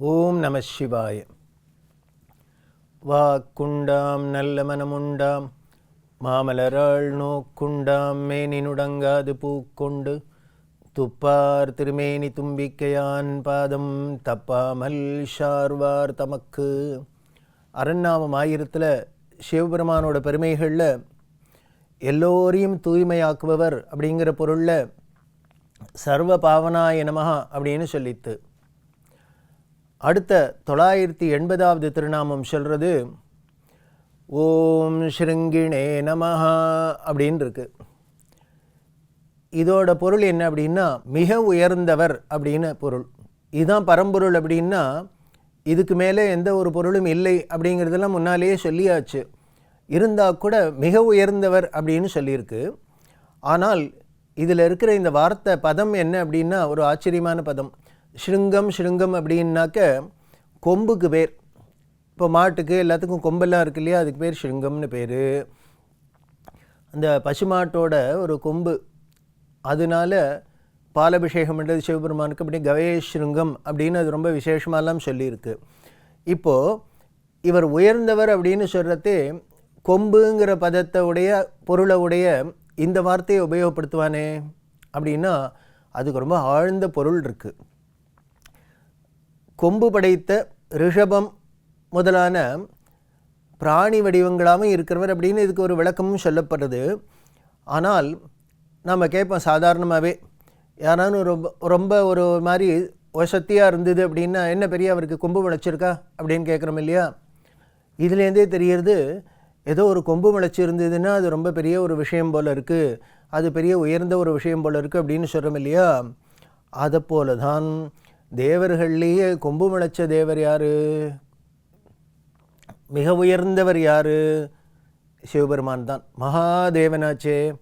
ஓம் நம சிவாய. வாக்குண்டாம் நல்ல மனமுண்டாம். மாமலராள் நோக்குண்டாம் மேனினுடங்காது பூக்கொண்டு. துப்பார் திருமேனி தும்பிக்கையான் பாதம் தப்பாமல் ஷார்வார் தமக்கு. அரண்நாமம் ஆயிரத்தில் சிவபெருமானோட பெருமைகளில் எல்லோரையும் தூய்மையாக்குபவர் அப்படிங்கிற பொருளில் சர்வ பாவனாய நமகா அப்படின்னு சொல்லித்து அடுத்த தொள்ளாயிரத்தி எண்பதாவது திருநாமம் சொல்கிறது ஓம் ஸ்ருங்கிணே நமஹா அப்படின்னு இருக்கு இதோட பொருள் என்ன அப்படின்னா மிக உயர்ந்தவர் அப்படின்னு பொருள். இதுதான் பரம்பொருள் அப்படின்னா இதுக்கு மேலே எந்த ஒரு பொருளும் இல்லை அப்படிங்கிறதெல்லாம் முன்னாலேயே சொல்லியாச்சு. இருந்தால் கூட மிக உயர்ந்தவர் அப்படின்னு சொல்லியிருக்கு. ஆனால் இதில் இருக்கிற இந்த வார்த்தை பதம் என்ன அப்படின்னா ஒரு ஆச்சரியமான பதம். ஸ்ருங்கம் ஸ்ருங்கம் அப்படின்னாக்க கொம்புக்கு பேர். இப்போ மாட்டுக்கு எல்லாத்துக்கும் கொம்பெல்லாம் இருக்கு இல்லையா? அதுக்கு பேர் ஸ்ருங்கம்னு பேர். அந்த பசுமாட்டோட ஒரு கொம்பு. அதனால பாலபிஷேகம் பண்ணுறது சிவபெருமானுக்கு அப்படி கவயஸ்ருங்கம் அப்படின்னு அது ரொம்ப விசேஷமாலாம் சொல்லியிருக்கு. இப்போது இவர் உயர்ந்தவர் அப்படின்னு சொல்கிறது கொம்புங்கிற பதத்தை உடைய பொருளை உடைய இந்த வார்த்தையை உபயோகப்படுத்துவானே அப்படின்னா அதுக்கு ரொம்ப ஆழ்ந்த பொருள் இருக்குது கொம்பு படைத்த ரிஷபம் முதலான பிராணி வடிவங்களாகவும் இருக்கிறவர் அப்படின்னு இதுக்கு ஒரு விளக்கமும் சொல்லப்படுறது ஆனால் நம்ம கேட்போம் சாதாரணமாகவே யாரானு ரொம்ப ரொம்ப ஒரு மாதிரி வசத்தியாக இருந்தது அப்படின்னா என்ன பெரிய அவருக்கு கொம்பு முளைச்சிருக்கா அப்படின்னு கேட்குறோம் இல்லையா? இதுலேருந்தே தெரியறது ஏதோ ஒரு கொம்பு முளைச்சி இருந்ததுன்னா அது ரொம்ப பெரிய ஒரு விஷயம் போல் இருக்குது அது பெரிய உயர்ந்த ஒரு விஷயம் போல் இருக்குது அப்படின்னு சொல்கிறோம் இல்லையா? அதை போல தான் தேவர்கள்லேயே கொம்பு முளைச்ச தேவர் யார்? மிக உயர்ந்தவர் யார்? சிவபெருமான் தான். மகாதேவனாச்சே.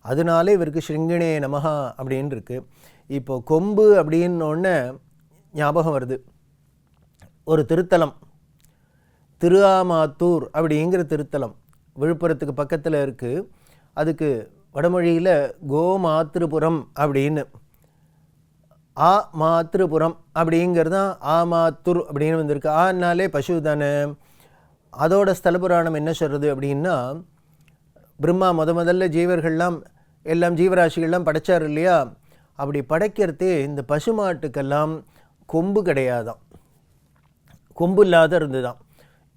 அதனால இவருக்கு ஸ்ருங்கிணே நமகா அப்படின்னு இருக்கு. இப்போ கொம்பு அப்படின்னொன்னே ஞாபகம் வருது. ஒரு திருத்தலம். திருஆமாத்தூர் அப்படிங்கிற திருத்தலம் விழுப்புரத்துக்கு பக்கத்தில் இருக்குது அதுக்கு வடமொழியில் கோமாத்திருபுரம் அப்படின்னு. ஆ மாத்திருபுரம் அப்படிங்கிறது தான் ஆ மாத்துர் அப்படின்னு வந்திருக்கு. ஆனாலே பசு தானே. அதோட ஸ்தல புராணம் என்ன சொல்கிறது அப்படின்னா பிரம்மா முத முதல்ல ஜீவர்கள்லாம் எல்லாம் ஜீவராசிகள்லாம் படைச்சார் இல்லையா? அப்படி படைக்கிறதே இந்த பசுமாட்டுக்கெல்லாம் கொம்பு கிடையாதாம். கொம்பு இல்லாத இருந்துதான்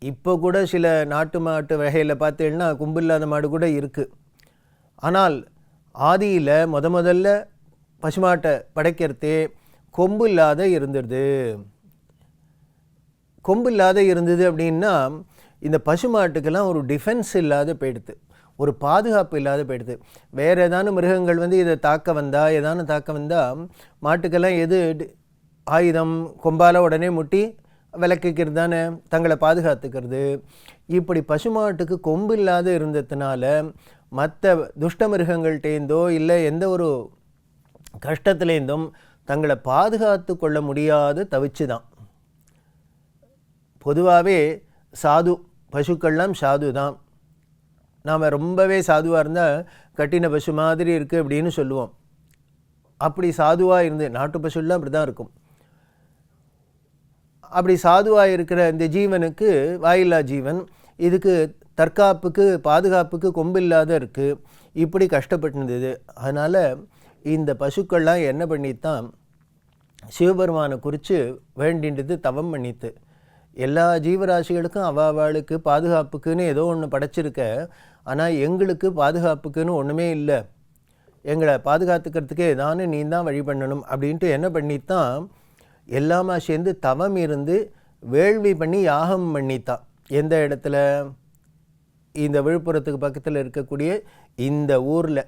இப்போ கூட சில நாட்டு மாட்டு வகையில் பார்த்தீங்கன்னா கொம்பு இல்லாத மாடு கூட இருக்குது ஆனால் ஆதியில் முத முதல்ல பசுமாட்டை படைக்கிறதே கொம்பு இல்லாத இருந்துடுது கொம்பு இல்லாத இருந்தது அப்படின்னா இந்த பசுமாட்டுக்கெல்லாம் ஒரு டிஃபென்ஸ் இல்லாத போயிடுது. ஒரு பாதுகாப்பு இல்லாத போயிடுது. வேறு ஏதான மிருகங்கள் வந்து இதை தாக்க வந்தால் ஏதான தாக்க வந்தால் மாட்டுக்கெல்லாம் எது ஆயுதம் கொம்பால் உடனே முட்டி விளக்குக்கிறது தானே தங்களை பாதுகாத்துக்கிறது. இப்படி பசுமாட்டுக்கு கொம்பு இல்லாத இருந்ததுனால மற்ற துஷ்ட மிருகங்கள்டேந்தோ இல்லை எந்த ஒரு கஷ்டத்துலேருந்தும் தங்களை பாதுகாத்து கொள்ள முடியாத தவிச்சு தான் பொதுவாகவே சாது பசுக்கள்லாம் சாது தான் நாம் ரொம்பவே சாதுவாக இருந்தால் கட்டின பசு மாதிரி இருக்குது அப்படின்னு சொல்லுவோம். அப்படி சாதுவாக இருந்து நாட்டு பசுலாம் அப்படி தான் இருக்கும். அப்படி சாதுவாக இருக்கிற இந்த ஜீவனுக்கு வாயில்லா ஜீவன் இதுக்கு தற்காப்புக்கு பாதுகாப்புக்கு கொம்பு இல்லாத இருக்குது இப்படி கஷ்டப்பட்டுருந்தது அதனால் இந்த பசுக்கள்லாம் என்ன பண்ணித்தான் சிவபெருமானை குறித்து வேண்டின்றது தவம் பண்ணித்து. எல்லா ஜீவராசிகளுக்கும் அவாவாளுக்கு பாதுகாப்புக்குன்னு ஏதோ ஒன்று படைச்சிருக்க. ஆனால் எங்களுக்கு பாதுகாப்புக்குன்னு ஒன்றுமே இல்லை. எங்களை பாதுகாத்துக்கிறதுக்கு ஏதானு நீ தான் வழி பண்ணணும் அப்படின்ட்டு என்ன பண்ணித்தான் எல்லாமா சேர்ந்து தவம் இருந்து வேள்வி பண்ணி யாகம் பண்ணித்தான். எந்த இடத்துல? இந்த விழுப்புரத்துக்கு பக்கத்தில் இருக்கக்கூடிய இந்த ஊரில்.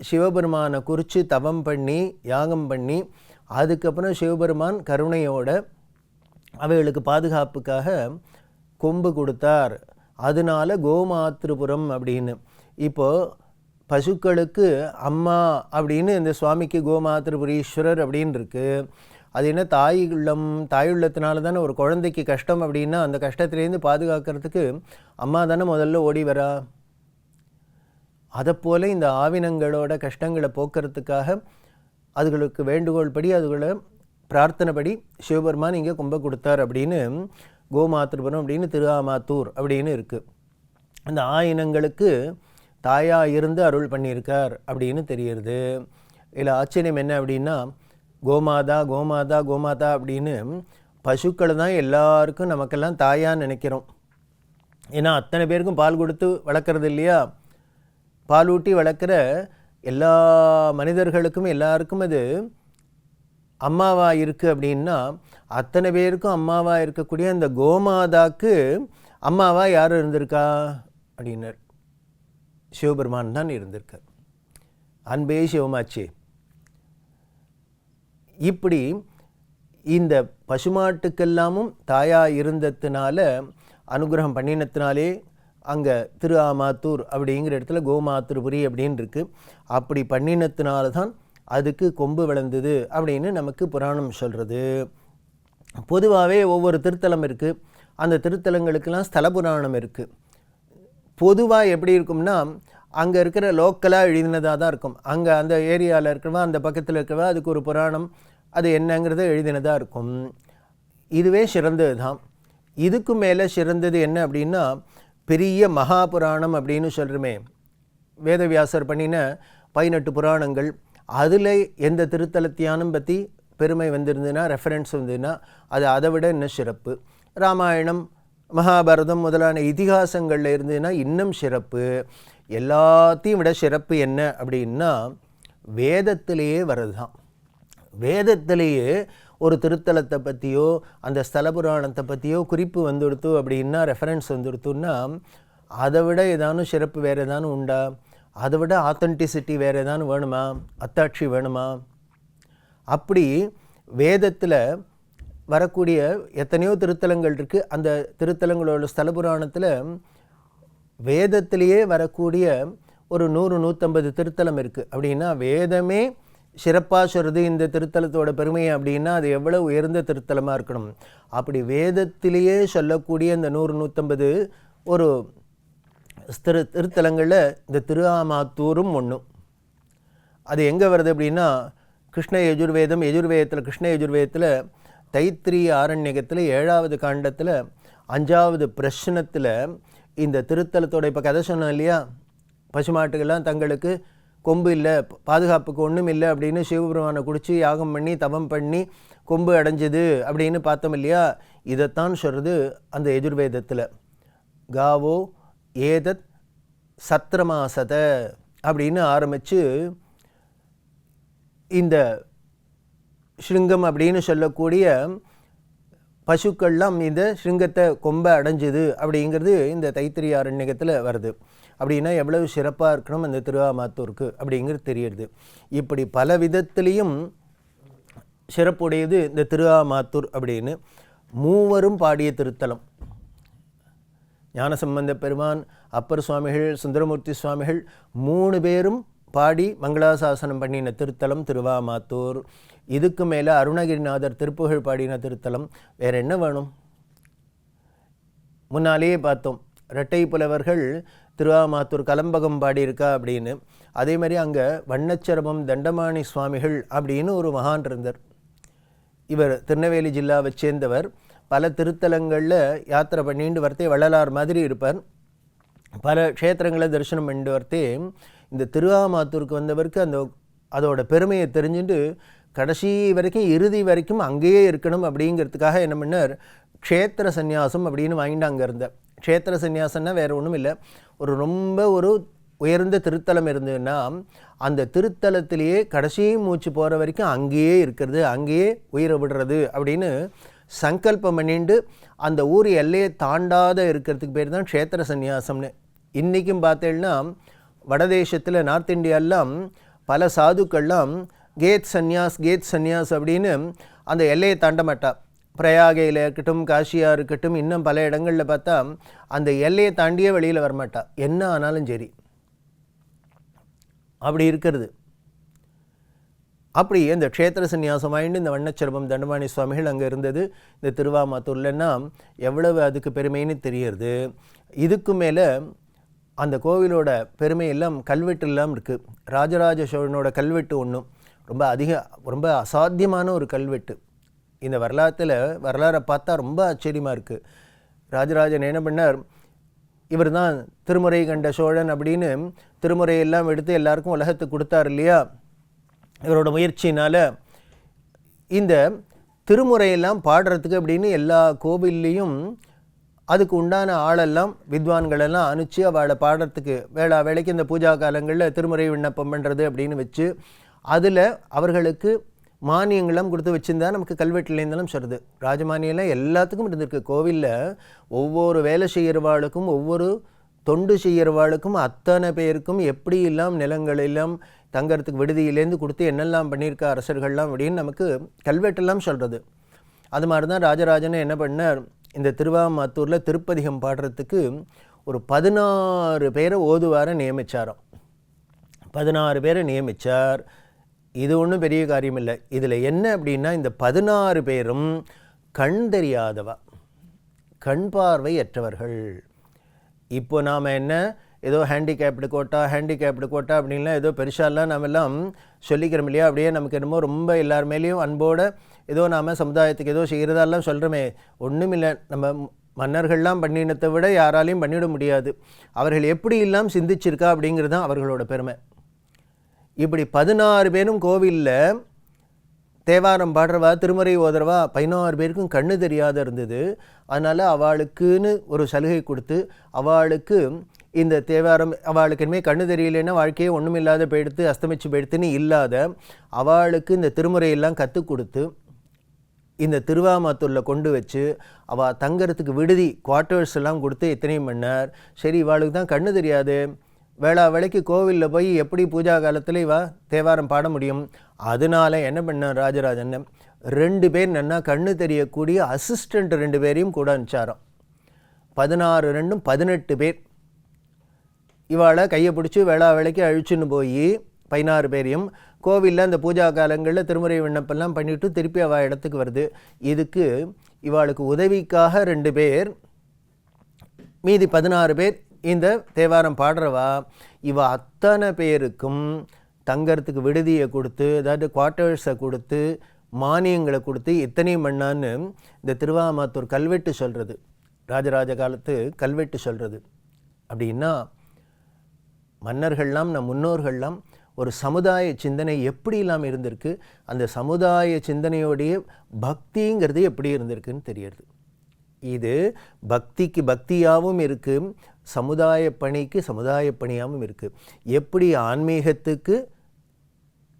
சிவபெருமானை குறித்து தவம் பண்ணி யாகம் பண்ணி அதுக்கப்புறம் சிவபெருமான் கருணையோட அவைகளுக்கு பாதுகாப்புக்காக கொம்பு கொடுத்தார். அதனால கோமாத்திருபுரம் அப்படின்னு. இப்போது பசுக்களுக்கு அம்மா அப்படின்னு இந்த சுவாமிக்கு கோமாத்திருபுரீஸ்வரர் அப்படின்னு இருக்குது அது என்ன தாய் உள்ளம் தாய் உள்ளத்தினால தானே ஒரு குழந்தைக்கு கஷ்டம் அப்படின்னா அந்த கஷ்டத்துலேருந்து பாதுகாக்கிறதுக்கு அம்மா தானே முதல்ல ஓடி வரா? அதைப்போல் இந்த ஆவினங்களோட கஷ்டங்களை போக்குறதுக்காக அதுகளுக்கு வேண்டுகோள் படி அதுகளை பிரார்த்தனைப்படி சிவபெருமான் இங்கே கும்ப கொடுத்தார் அப்படின்னு கோமாத்திருபுரம் அப்படின்னு திருவாமாத்தூர் அப்படின்னு இருக்குது அந்த ஆயினங்களுக்கு தாயாக இருந்து அருள் பண்ணியிருக்கார் அப்படின்னு தெரியுது. இதில் ஆச்சரியம் என்ன அப்படின்னா கோமாதா கோமாதா கோமாதா அப்படின்னு பசுக்களை தான் எல்லாருக்கும் நமக்கெல்லாம் தாயான்னு நினைக்கிறோம். ஏன்னா அத்தனை பேருக்கும் பால் கொடுத்து வளர்க்குறது இல்லையா? பாலூட்டி வளர்க்குற எல்லா மனிதர்களுக்கும் எல்லாருக்கும் அது அம்மாவா இருக்குது அப்படின்னா அத்தனை பேருக்கும் அம்மாவா இருக்கக்கூடிய அந்த கோமாதாக்கு அம்மாவா யார் இருந்திருக்கா? அப்படின்னார். சிவபெருமான் தான் இருந்திருக்கார். அன்பே சிவமாச்சே. இப்படி இந்த பசுமாட்டுக்கெல்லாமும் தாயா இருந்ததுனால அனுகிரகம் பண்ணினத்தினாலே அங்கே திரு ஆமாத்தூர் அப்படிங்கிற இடத்துல கோமாத்திருபுரி அப்படின்னு இருக்குது அப்படி பண்ணினத்தினால தான் அதுக்கு கொம்பு விளந்தது அப்படின்னு நமக்கு புராணம் சொல்கிறது பொதுவாகவே ஒவ்வொரு திருத்தலம் இருக்குது அந்த திருத்தலங்களுக்கெல்லாம் ஸ்தல புராணம் இருக்குது பொதுவாக எப்படி இருக்கும்னா அங்கே இருக்கிற லோக்கலாக எழுதினதாக தான் இருக்கும். அங்கே அந்த ஏரியாவில் இருக்கிறவா அந்த பக்கத்தில் இருக்கிறவா அதுக்கு ஒரு புராணம் அது என்னங்கிறத எழுதினதாக இருக்கும். இதுவே சிறந்தது தான் இதுக்கு மேலே சிறந்தது என்ன அப்படின்னா பெரிய மகாபுராணம் அப்படின்னு சொல்கிறோமே வேதவியாசர் பண்ணின பதினெட்டு புராணங்கள் அதில் எந்த திருத்தலத்தியானம் பற்றி பெருமை வந்திருந்ததுன்னா ரெஃபரன்ஸ் வந்ததுன்னா அது அதை விட இன்னும் சிறப்பு. ராமாயணம் மகாபாரதம் முதலான இதிகாசங்களில் இருந்ததுன்னா இன்னும் சிறப்பு. எல்லாத்தையும் விட சிறப்பு என்ன அப்படின்னா வேதத்திலேயே வருது தான் வேதத்திலேயே ஒரு திருத்தலத்தை பற்றியோ அந்த ஸ்தல புராணத்தை பற்றியோ குறிப்பு வந்துடுத்து அப்படின்னா ரெஃபரன்ஸ் வந்துடுத்துன்னா அதை விட ஏதானும் சிறப்பு வேறு ஏதானும் உண்டா? அதை விட ஆத்தென்டிசிட்டி வேறு ஏதானும் வேணுமா? அத்தாட்சி வேணுமா? அப்படி வேதத்தில் வரக்கூடிய எத்தனையோ திருத்தலங்கள் இருக்குது அந்த திருத்தலங்களோட ஸ்தல புராணத்தில் வேதத்திலேயே வரக்கூடிய ஒரு நூறு நூற்றம்பது திருத்தலம் இருக்குது அப்படின்னா வேதமே சிறப்பாக சொல்கிறது இந்த திருத்தலத்தோட பெருமை அப்படின்னா அது எவ்வளோ உயர்ந்த திருத்தலமாக இருக்கணும்? அப்படி வேதத்திலேயே சொல்லக்கூடிய இந்த நூறு நூற்றம்பது ஒரு திரு திருத்தலங்களில் இந்த திருஆமாத்தூரும் ஒன்றும் அது எங்கே வருது அப்படின்னா கிருஷ்ண யஜுர்வேதம் யஜுர்வேதத்தில் கிருஷ்ண யஜுர்வேதத்தில் தைத்திரிய ஆரண்யகத்தில் ஏழாவது காண்டத்தில் அஞ்சாவது பிரஷ்னத்தில் இந்த திருத்தலத்தோட இப்போ கதை சொன்னோம் இல்லையா? பசுமாட்டுகள்லாம் தங்களுக்கு கொம்பு இல்லை பாதுகாப்புக்கு ஒன்றும் இல்லை அப்படின்னு சிவபெருமானை குடித்து யாகம் பண்ணி தவம் பண்ணி கொம்பு அடைஞ்சது அப்படின்னு பார்த்தோம் இல்லையா? இதைத்தான் சொல்கிறது அந்த எஜுர்வேதத்தில். காவோ ஏதத் சத்ரமாசத அப்படின்னு ஆரம்பித்து இந்த ஸ்ருங்கம் அப்படின்னு சொல்லக்கூடிய பசுக்கள்லாம் இந்த ஸ்ருங்கத்தை கொம்பை அடைஞ்சுது அப்படிங்கிறது இந்த தைத்திரிய அரண்யகத்தில் வருது. அப்படின்னா எவ்வளவு சிறப்பாக இருக்கணும் அந்த திருவாமாத்தூருக்கு அப்படிங்கிறது தெரியுது. இப்படி பல விதத்திலையும் சிறப்புடையது இந்த திருவாமாத்தூர் அப்படின்னு மூவரும் பாடிய திருத்தலம். ஞானசம்பந்த பெருமான் அப்பர் சுவாமிகள் சுந்தரமூர்த்தி சுவாமிகள் மூணு பேரும் பாடி மங்களாசாசனம் பண்ணின திருத்தலம் திருவாமாத்தூர். இதுக்கு மேலே அருணகிரிநாதர் திருப்புகழ் பாடின திருத்தலம். வேற என்ன வேணும்? முன்னாலேயே பார்த்தோம். இரட்டை புலவர்கள் திருவாமாத்தூர் கலம்பகம் பாடியிருக்கா அப்படின்னு. அதே மாதிரி அங்கே வண்ணச்சரபம் தண்டமாணி சுவாமிகள் அப்படின்னு ஒரு மகான் இருந்தார். இவர் திருநெல்வேலி ஜில்லாவை சேர்ந்தவர். பல திருத்தலங்களில் யாத்திரை பண்ணிட்டு வரத்தே வள்ளலார் மாதிரி இருப்பார். பல க்ஷேத்திரங்களை தரிசனம் பண்ணிட்டு வரத்தே இந்த திருவாமாத்தூருக்கு வந்தவருக்கு அந்த அதோட பெருமையை தெரிஞ்சுட்டு கடைசி வரைக்கும் இறுதி வரைக்கும் அங்கேயே இருக்கணும் அப்படிங்கிறதுக்காக என்ன பண்ணார்? க்ஷேத்திர சந்நியாசம் அப்படின்னு வாங்கிட்டு அங்கே இருந்தேன் க்ஷேத்திர சந்நியாசம்னா வேறு ஒன்றும் இல்லை ஒரு ரொம்ப ஒரு உயர்ந்த திருத்தலம் இருந்ததுன்னா அந்த திருத்தலத்திலேயே கடைசி மூச்சு போகிற வரைக்கும் அங்கேயே இருக்கிறது அங்கேயே உயிரை விடுறது அப்படின்னு சங்கல்பம் பண்ணிட்டு அந்த ஊர் எல்லையை தாண்டாத இருக்கிறதுக்கு பேர் தான் க்ஷேத்திர சந்நியாசம்னு. இன்றைக்கும் பார்த்தேன்னா வடதேசத்தில் நார்த் இந்தியாலாம் பல சாதுக்கள்லாம் கேத் சந்நியாஸ் கேத் சந்நியாஸ் அப்படின்னு அந்த எல்லையை தாண்ட மாட்டா. பிரயாகையில் இருக்கட்டும் காசியாக இருக்கட்டும் இன்னும் பல இடங்களில் பார்த்தா அந்த எல்லையை தாண்டியே வெளியில் வரமாட்டா. என்ன ஆனாலும் சரி. அப்படி இருக்கிறது. அப்படி இந்த க்ஷேத்திர சந்நியாசம் ஆயிட்டு இந்த வண்ணச்சரபம் தண்டமாணி சுவாமிகள் அங்கே இருந்தது. இந்த திருவாமாத்தூர்லன்னா எவ்வளவு அதுக்கு பெருமைன்னு தெரியறது. இதுக்கு மேலே அந்த கோவிலோட பெருமை எல்லாம் கல்வெட்டு எல்லாம் இருக்குது ராஜராஜ சோழனோட கல்வெட்டு ஒன்றும் ரொம்ப அதிக ரொம்ப அசாத்தியமான ஒரு கல்வெட்டு. இந்த வரலாற்றில் வரலாறை பார்த்தா ரொம்ப ஆச்சரியமாக இருக்குது ராஜராஜன் என்ன பண்ணார்? இவர் தான் திருமுறை கண்ட சோழன் அப்படின்னு திருமுறையெல்லாம் எடுத்து எல்லாருக்கும் உலகத்துக்கு கொடுத்தார் இல்லையா? இவரோட முயற்சினால் இந்த திருமுறையெல்லாம் பாடுறதுக்கு அப்படின்னு எல்லா கோவில்லையும் அதுக்கு உண்டான ஆளெல்லாம் வித்வான்களெல்லாம் அனுப்பிச்சு அவளை பாடுறதுக்கு வேளா வேலைக்கு இந்த பூஜா காலங்களில் திருமுறை விண்ணப்பம் பண்ணுறது அப்படின்னு வச்சு அதில் அவர்களுக்கு மானியங்கள்லாம் கொடுத்து வச்சுருந்தா நமக்கு கல்வெட்டுலேருந்தாலும் சொல்கிறது ராஜமானியெல்லாம் எல்லாத்துக்கும் இருந்திருக்கு. கோவிலில் ஒவ்வொரு வேலை செய்கிறவாளுக்கும் ஒவ்வொரு தொண்டு செய்கிறவாளுக்கும் அத்தனை பேருக்கும் எப்படி எல்லாம் நிலங்கள் எல்லாம் தங்கறதுக்கு விடுதியிலேருந்து கொடுத்து என்னெல்லாம் பண்ணியிருக்க அரசர்கள்லாம் அப்படின்னு நமக்கு கல்வெட்டெல்லாம் சொல்கிறது அது மாதிரி தான் ராஜராஜனை என்ன பண்ணார்? இந்த திருவாமாத்தூரில் திருப்பதிகம் பாடுறதுக்கு ஒரு பதினாறு பேரை ஓதுவார நியமிச்சாராம். பதினாறு பேரை நியமித்தார் இது ஒன்றும் பெரிய காரியம் இல்லை. இதில் என்ன அப்படின்னா இந்த பதினாறு பேரும் கண் தெரியாதவா கண் பார்வையற்றவர்கள். இப்போ நாம் என்ன ஏதோ ஹேண்டிகேப்டு கோட்டா ஹேண்டிகேப்டு கோட்டா அப்படின்லாம் ஏதோ பெருசாலாம் நாம் எல்லாம் சொல்லிக்கிறோம் இல்லையா? அப்படியே நமக்கு என்னமோ ரொம்ப எல்லார் மேலேயும் அன்போடு ஏதோ நாம் சமுதாயத்துக்கு ஏதோ செய்கிறதாலாம் சொல்கிறோமே ஒன்றும் இல்லை. நம்ம மன்னர்கள்லாம் பண்ணினத்தை விட யாராலையும் பண்ணிட முடியாது. அவர்கள் எப்படி எல்லாம் சிந்திச்சிருக்கா அப்படிங்கிறது தான் அவர்களோட பெருமை. இப்படி பதினாறு பேரும் கோவிலில் தேவாரம் பாடுறவா திருமறை ஓதுறவா பதினாறு பேருக்கும் கண்ணு தெரியாத இருந்தது. அதனால் அவளுக்குன்னு ஒரு சலுகை கொடுத்து அவளுக்கு இந்த தேவாரம் அவளுக்கு இனிமேல் கண்ணு தெரியலன்னா வாழ்க்கையே ஒன்றும் இல்லாத போயிடுத்து அஸ்தமிச்சு போயிடுத்துன்னு இல்லாத அவளுக்கு இந்த திருமுறையெல்லாம் கற்றுக் கொடுத்து இந்த திருவாமத்தூரில் கொண்டு வச்சு அவள் தங்கறதுக்கு விடுதி குவார்ட்டர்ஸ் எல்லாம் கொடுத்து இத்தனையும் பண்ணார். சரி இவாளுக்கு தான் கண்ணு தெரியாது வேளா வேலைக்கு கோவிலில் போய் எப்படி பூஜா காலத்தில் இவா தேவாரம் பாட முடியும்? அதனால என்ன பண்ணார் ராஜராஜன்? ரெண்டு பேர் நன்னா கண்ணு தெரியக்கூடிய அசிஸ்டண்ட் ரெண்டு பேரையும் கூட அனுப்பிச்சாராம். பதினாறு ரெண்டும் பதினெட்டு பேர். இவாளை கையை பிடிச்சி வேளா வேலைக்கு அழிச்சுன்னு போய் பதினாறு பேரையும் கோவிலில் அந்த பூஜா காலங்களில் திருமுறை விண்ணப்பெல்லாம் பண்ணிவிட்டு திருப்பி அவள் இடத்துக்கு வருது. இதுக்கு இவாளுக்கு உதவிக்காக ரெண்டு பேர் மீதி பதினாறு பேர் இந்த தேவாரம் பாடுறவா இவ அத்தனை பேருக்கும் தங்கறதுக்கு விடுதியை கொடுத்து அதாவது குவார்ட்டர்ஸை கொடுத்து மானியங்களை கொடுத்து எத்தனை மண்ணான்னு இந்த திருவாமாத்தூர் கல்வெட்டு சொல்கிறது ராஜராஜ காலத்து கல்வெட்டு சொல்கிறது அப்படின்னா மன்னர்கள்லாம் நம் முன்னோர்கள்லாம் ஒரு சமுதாய சிந்தனை எப்படிலாம் இருந்திருக்கு அந்த சமுதாய சிந்தனையோடைய பக்திங்கிறது எப்படி இருந்திருக்குன்னு தெரியறது. இது பக்திக்கு பக்தியாகவும் இருக்குது சமுதாய பணிக்கு சமுதாய பணியாகவும் இருக்குது எப்படி ஆன்மீகத்துக்கு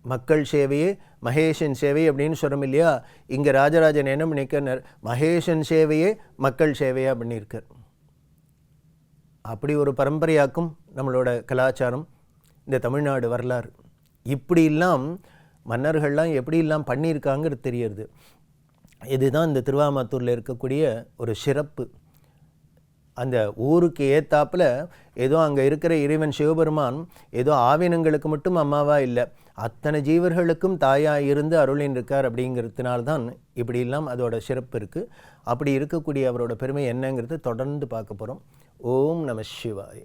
மக்கள் சேவையே மகேஷன் சேவை அப்படின்னு சொல்கிறோம் இல்லையா? இங்கே ராஜராஜன் என்ன நினைக்கிறார் மகேஷன் சேவையே மக்கள் சேவையாக பண்ணியிருக்கார் அப்படி ஒரு பரம்பரையாக்கும் நம்மளோட கலாச்சாரம் இந்த தமிழ்நாடு வரலாறு. இப்படியெல்லாம் மன்னர்கள்லாம் எப்படியெல்லாம் பண்ணியிருக்காங்கிறது தெரியறது இதுதான் இந்த திருவாமத்தூரில் இருக்கக்கூடிய ஒரு சிறப்பு. அந்த ஊருக்கு ஏத்தாப்புல ஏதோ அங்கே இருக்கிற இறைவன் சிவபெருமான் ஏதோ ஆவினங்களுக்கு மட்டும் அம்மாவா இல்லை அத்தனை ஜீவர்களுக்கும் தாயாக இருந்து அருளின் இருக்கார் அப்படிங்கிறதுனால்தான் இப்படியெல்லாம் அதோட சிறப்பு இருக்குது அப்படி இருக்கக்கூடிய அவரோட பெருமை என்னங்கிறது தொடர்ந்து பார்க்க போகிறோம் ஓம் நம சிவாய.